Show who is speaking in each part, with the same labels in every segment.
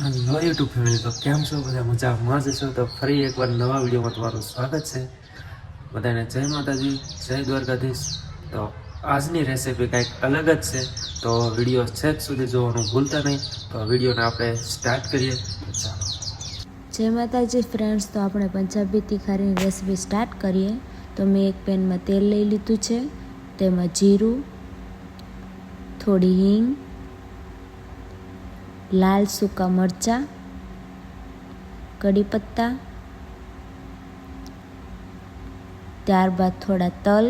Speaker 1: Hello YouTube family તો કેમ છો? બધા મજા જ છો તો ફરી એકવાર નવા વિડીયોમાં તમારું સ્વાગત છે. બધાને જય માતાજી, જય દ્વારકાધીશ. તો આજની રેસીપી કંઈક અલગ જ છે. તો વીડિયો છેક સુધી જોવાનું ભૂલતા નહીં. તો વિડીયોને આપણે સ્ટાર્ટ કરીએ.
Speaker 2: જય માતાજી ફ્રેન્ડ્સ તો આપણે પંજાબી તીખારીની રેસીપી સ્ટાર્ટ કરીએ. તો મેં એક પેનમાં તેલ લઈ લીધું છે. તેમાં જીરું, થોડી હિંગ લાલ સૂકા મરચાં કડી પત્તા, ત્યારબાદ થોડા તલ,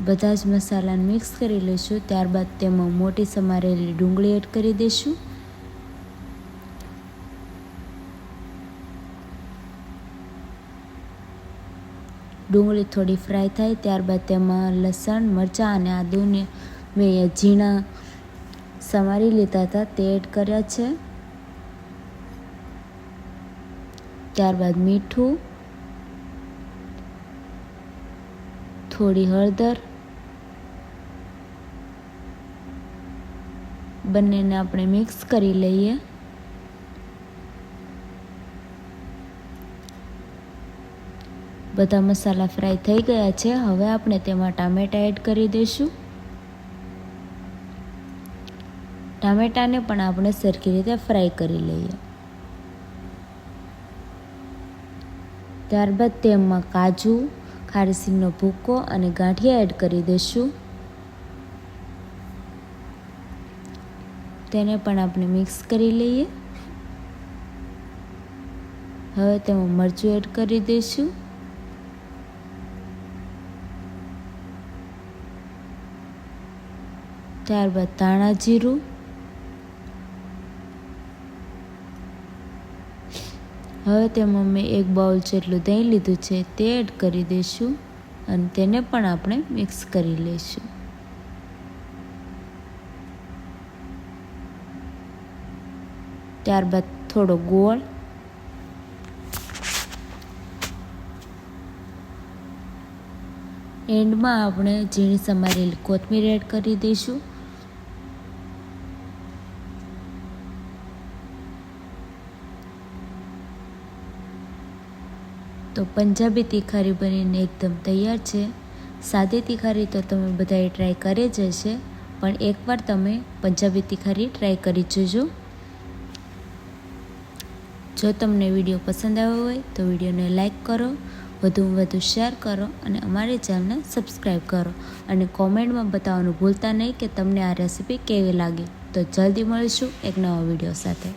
Speaker 2: બધા જ મસાલાને મિક્સ કરી લઈશું. ત્યારબાદ તેમાં મોટી સમારેલી ડુંગળી એડ કરી દઈશું. ડુંગળી થોડી ફ્રાય થાય, ત્યારબાદ તેમાં લસણ, મરચાં અને આદુને મેં અહીંયા ઝીણા સમારી લીધા હતા, તે એડ કર્યા છે. ત્યારબાદ મીઠું, થોડી હળદર, બંનેને આપણે મિક્સ કરી લઈએ. બધા મસાલા ફ્રાય થઈ ગયા છે, હવે આપણે તેમાં ટામેટા એડ કરી દઈશું. ટામેટાને પણ આપણે સરખી રીતે ફ્રાય કરી લઈએ. ત્યારબાદ તેમાં કાજુ, ખારીસીનો ભૂકો અને ગાંઠિયા એડ કરી દઈશું. તેને પણ આપણે મિક્સ કરી લઈએ. હવે તેમાં મરચું એડ કરી દઈશું. ત્યારબાદ ધાણા જીરું હવે તેમાં મેં એક બાઉલ જેટલું દહીં લીધું છે તે એડ કરી દઈશું અને તેને પણ આપણે મિક્સ કરી લઈશું. ત્યારબાદ થોડો ગોળ. એન્ડમાં આપણે ઝીણી સમારેલી કોથમીર એડ કરી દઈશું. તો પંજાબી તીખારી બનીને એકદમ તૈયાર છે. સાદી તિખારી તો તમે બધાએ ટ્રાય કરે જ હશે, પણ એકવાર તમે પંજાબી તીખારી ટ્રાય કરી જોજો. જો તમને વીડિયો પસંદ આવ્યો હોય તો વિડીયોને લાઇક કરો, વધુમાં વધુ શેર કરો અને અમારી ચેનલને સબસ્ક્રાઈબ કરો. અને કોમેન્ટમાં બતાવવાનું ભૂલતા નહીં કે તમને આ રેસીપી કેવી લાગી. તો જલ્દી મળીશું એક નવા વીડિયો સાથે.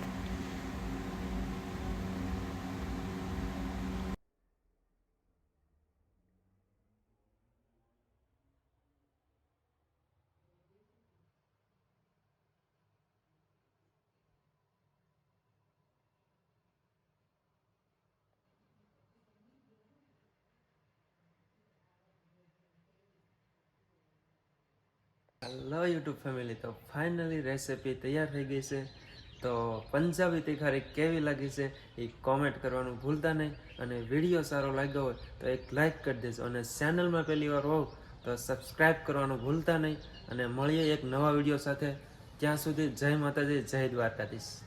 Speaker 1: હેલો યુટ્યુબ ફેમિલી તો ફાઇનલી રેસીપી તૈયાર થઈ ગઈ છે. તો પંજાબી તીખારી કેવી લાગી છે એ કોમેન્ટ કરવાનું ભૂલતા નહીં. અને વીડિયો સારો લાગ્યો હોય તો એક લાઇક કરી દેજો. અને ચેનલમાં પહેલી વાર હોવ તો સબસ્ક્રાઈબ કરવાનું ભૂલતા નહીં. અને મળીએ એક નવા વીડિયો સાથે. ત્યાં સુધી જય માતાજી, જય દ્વારકાધીશ.